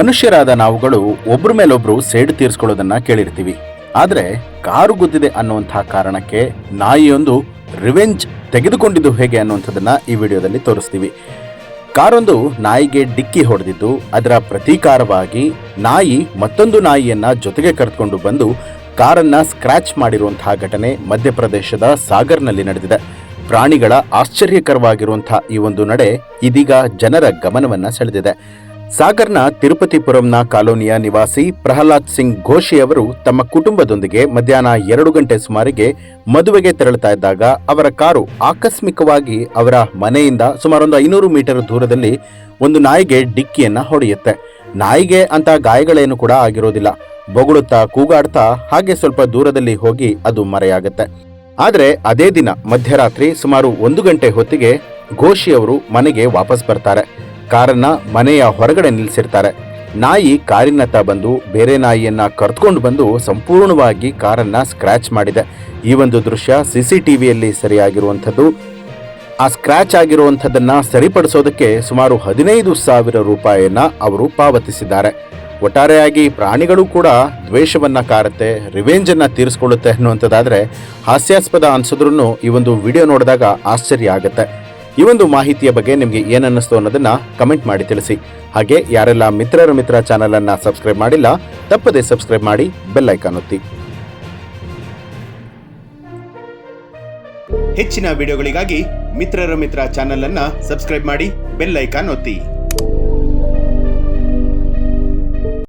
ಮನುಷ್ಯರಾದ ನಾವುಗಳು ಒಬ್ರ ಮೇಲೊಬ್ರು ಸೇಡು ತೀರಿಸ್ಕೊಳ್ಳೋದನ್ನ ಕೇಳಿರ್ತೀವಿ. ಆದ್ರೆ ಕಾರು ಗುದ್ದಿದೆ ಅನ್ನುವಂತಹ ಕಾರಣಕ್ಕೆ ನಾಯಿಯೊಂದು ರಿವೆಂಜ್ ತೆಗೆದುಕೊಂಡಿದ್ದು ಹೇಗೆ ಅನ್ನುವಂಥದ್ದನ್ನ ಈ ವಿಡಿಯೋದಲ್ಲಿ ತೋರಿಸ್ತೀವಿ. ಕಾರೊಂದು ನಾಯಿಗೆ ಡಿಕ್ಕಿ ಹೊಡೆದಿದ್ದು, ಅದರ ಪ್ರತೀಕಾರವಾಗಿ ನಾಯಿ ಮತ್ತೊಂದು ನಾಯಿಯನ್ನ ಜೊತೆಗೆ ಕರೆದುಕೊಂಡು ಬಂದು ಕಾರನ್ನ ಸ್ಕ್ರಾಚ್ ಮಾಡಿರುವಂತಹ ಘಟನೆ ಮಧ್ಯಪ್ರದೇಶದ ಸಾಗರ್ನಲ್ಲಿ ನಡೆದಿದೆ. ಪ್ರಾಣಿಗಳ ಆಶ್ಚರ್ಯಕರವಾಗಿರುವಂತಹ ಈ ಒಂದು ನಡೆ ಇದೀಗ ಜನರ ಗಮನವನ್ನ ಸೆಳೆದಿದೆ. ಸಾಗರ್ನ ತಿರುಪತಿಪುರಂನ ಕಾಲೋನಿಯ ನಿವಾಸಿ ಪ್ರಹ್ಲಾದ್ ಸಿಂಗ್ ಘೋಷಿ ಅವರು ತಮ್ಮ ಕುಟುಂಬದೊಂದಿಗೆ ಮಧ್ಯಾಹ್ನ ಎರಡು ಗಂಟೆ ಸುಮಾರಿಗೆ ಮದುವೆಗೆ ತೆರಳುತ್ತಾ ಇದ್ದಾಗ ಅವರ ಕಾರು ಆಕಸ್ಮಿಕವಾಗಿ ಅವರ ಮನೆಯಿಂದ ಸುಮಾರೊಂದು ಐನೂರು ಮೀಟರ್ ದೂರದಲ್ಲಿ ಒಂದು ನಾಯಿಗೆ ಡಿಕ್ಕಿಯನ್ನ ಹೊಡೆಯುತ್ತೆ. ನಾಯಿಗೆ ಅಂತ ಗಾಯಗಳೇನು ಕೂಡ ಆಗಿರೋದಿಲ್ಲ. ಬೊಗಳುತ್ತಾ ಕೂಗಾಡ್ತಾ ಹಾಗೆ ಸ್ವಲ್ಪ ದೂರದಲ್ಲಿ ಹೋಗಿ ಅದು ಮರೆಯಾಗುತ್ತೆ. ಆದರೆ ಅದೇ ದಿನ ಮಧ್ಯರಾತ್ರಿ ಸುಮಾರು ಒಂದು ಗಂಟೆ ಹೊತ್ತಿಗೆ ಘೋಷಿ ಅವರು ಮನೆಗೆ ವಾಪಸ್ ಬರ್ತಾರೆ. ಕಾರನ್ನ ಮನೆಯ ಹೊರಗಡೆ ನಿಲ್ಲಿಸಿರ್ತಾರೆ. ನಾಯಿ ಕಾರಿನತ್ತ ಬಂದು ಬೇರೆ ನಾಯಿಯನ್ನ ಕರ್ತ್ಕೊಂಡು ಬಂದು ಸಂಪೂರ್ಣವಾಗಿ ಕಾರನ್ನ ಸ್ಕ್ರಾಚ್ ಮಾಡಿದೆ. ಈ ಒಂದು ದೃಶ್ಯ ಸಿ ಸಿ ಟಿವಿಯಲ್ಲಿ ಸರಿಯಾಗಿರುವಂಥದ್ದು. ಆ ಸ್ಕ್ರಾಚ್ ಆಗಿರುವಂಥದ್ದನ್ನ ಸರಿಪಡಿಸೋದಕ್ಕೆ ಸುಮಾರು ಹದಿನೈದು ಸಾವಿರ ರೂಪಾಯಿಯನ್ನ ಅವರು ಪಾವತಿಸಿದ್ದಾರೆ. ಒಟ್ಟಾರೆಯಾಗಿ ಪ್ರಾಣಿಗಳು ಕೂಡ ದ್ವೇಷವನ್ನ ಕಾರುತ್ತೆ ರಿವೆಂಜ್ ಅನ್ನ ತೀರಿಸ್ಕೊಳ್ಳುತ್ತೆ ಅನ್ನುವಂಥದ್ದಾದ್ರೆ ಹಾಸ್ಯಾಸ್ಪದ ಅನಿಸಿದ್ರೂ ಈ ಒಂದು ವಿಡಿಯೋ ನೋಡಿದಾಗ ಆಶ್ಚರ್ಯ ಆಗುತ್ತೆ. ಈ ಒಂದು ಮಾಹಿತಿಯ ಬಗ್ಗೆ ನಿಮಗೆ ಏನನ್ನಿಸ್ತು ಅನ್ನೋದನ್ನ ಕಮೆಂಟ್ ಮಾಡಿ ತಿಳಿಸಿ. ಹಾಗೆ ಯಾರೆಲ್ಲ ಮಿತ್ರರ ಮಿತ್ರ ಚಾನೆಲ್ ಅನ್ನ ಸಬ್ಸ್ಕ್ರೈಬ್ ಮಾಡಿಲ್ಲ, ತಪ್ಪದೆ ಸಬ್ಸ್ಕ್ರೈಬ್ ಮಾಡಿ ಬೆಲ್ ಐಕಾನ್ ಒತ್ತಿ. ಹೆಚ್ಚಿನ ವಿಡಿಯೋಗಳಿಗಾಗಿ ಮಿತ್ರರ ಮಿತ್ರ ಚಾನೆಲ್ ಅನ್ನ ಸಬ್ಸ್ಕ್ರೈಬ್ ಮಾಡಿ ಬೆಲ್ ಐಕಾನ್ ಒತ್ತಿ.